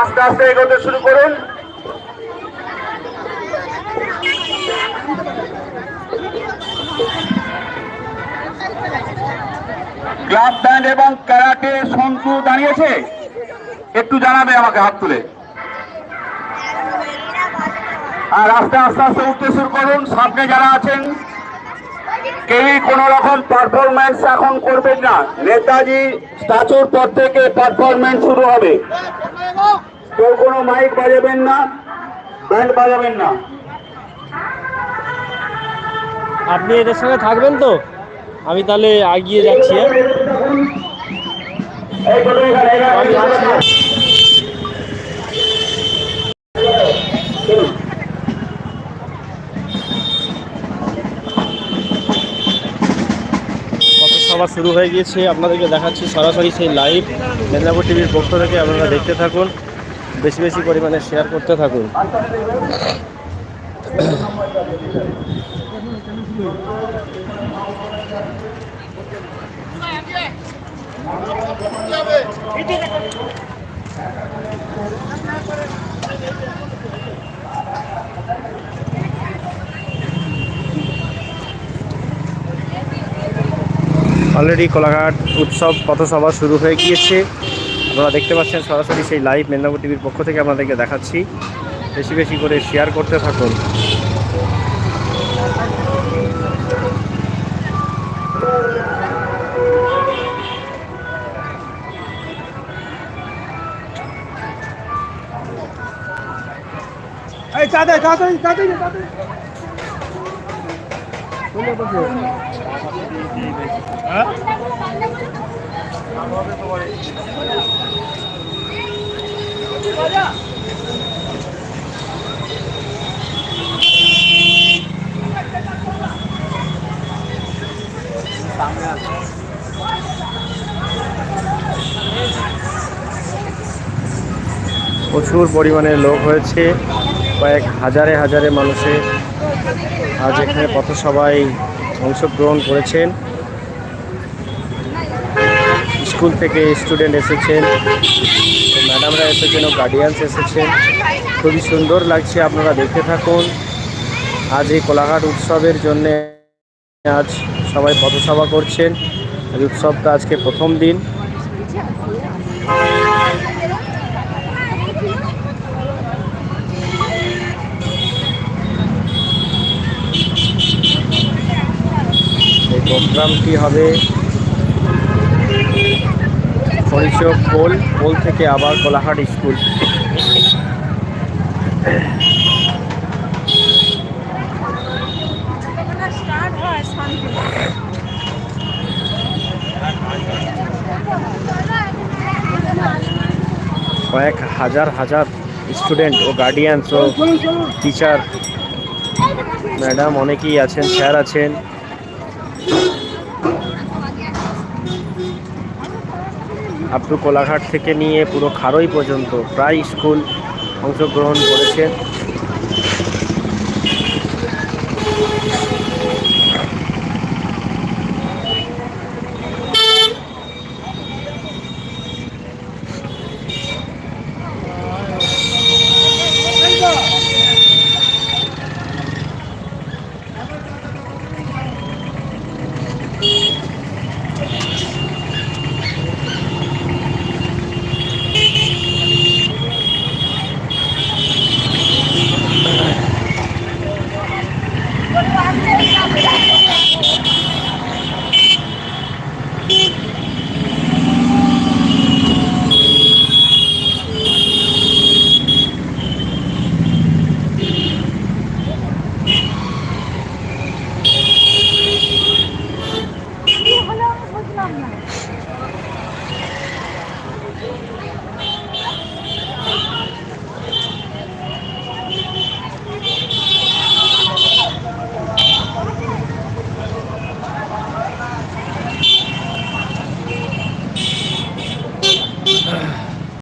আস্তে আস্তে এগোতে শুরু করুন। ক্লাব ব্যান্ড এবং ক্যারাটে সন্তু দাঁড়িয়েছে। একটু জানাবে আমাকে হাত তুলে। আর আস্তে আস্তে আস্তে উঠতে শুরু করুন। সামনে যারা আছেন কেউই কোন রকম পারফরমেন্স এখন করবেন না। নেতাজি স্ট্যাচুর পর থেকে পারফরমেন্স শুরু হবে। কেউ কোনো মাইক বাজাবেন না ব্যান্ড বাজাবেন না। আপনি এদের সঙ্গে থাকবেন তো? আমি তাহলে এগিয়ে যাচ্ছি হ্যাঁ? আমি সভা শুরু হয়ে গিয়েছে। আপনাদেরকে দেখাচ্ছি সরাসরি সেই লাইভ মেদিনীপুর টিভির পক্ষ থেকে। আপনারা দেখতে থাকুন, বেশি বেশি পরিমাণে শেয়ার করতে থাকুন। অলরেডি কোলাঘাট উৎসব পথসভা শুরু হয়ে গিয়েছে। আপনারা দেখতে পাচ্ছেন সরাসরি সেই লাইভ মেদিনীপুর টিভির পক্ষ থেকে আপনাদেরকে দেখাচ্ছি। বেশি বেশি করে শেয়ার করতে থাকুন। প্রচুর পরিমাণে লোক হয়েছে কয়েক হাজারে হাজারে মানুষে আজ এখানে পথসভায় অংশগ্রহণ করেছেন। স্কুল থেকে স্টুডেন্ট এসেছেন, ম্যাডামরা এসেছেন ও গার্ডিয়ানস এসেছেন। খুবই সুন্দর লাগছে আপনারা দেখতে থাকুন। আজ এই কোলাঘাট উৎসবের জন্যে আজ সবাই পথসভা করছেন। উৎসবটা আজকে প্রথম দিন। প্রোগ্রামটি হবে ফরিচক পোল পোল থেকে আবার কোলাহাট স্কুল। কয়েক হাজার হাজার স্টুডেন্ট ও গার্ডিয়ানস ও টিচার ম্যাডাম অনেকেই আছেন স্যার আছেন। টু কোলাঘাট থেকে নিয়ে পুরো খারই পর্যন্ত প্রায় স্কুল অংশগ্রহণ করেছেন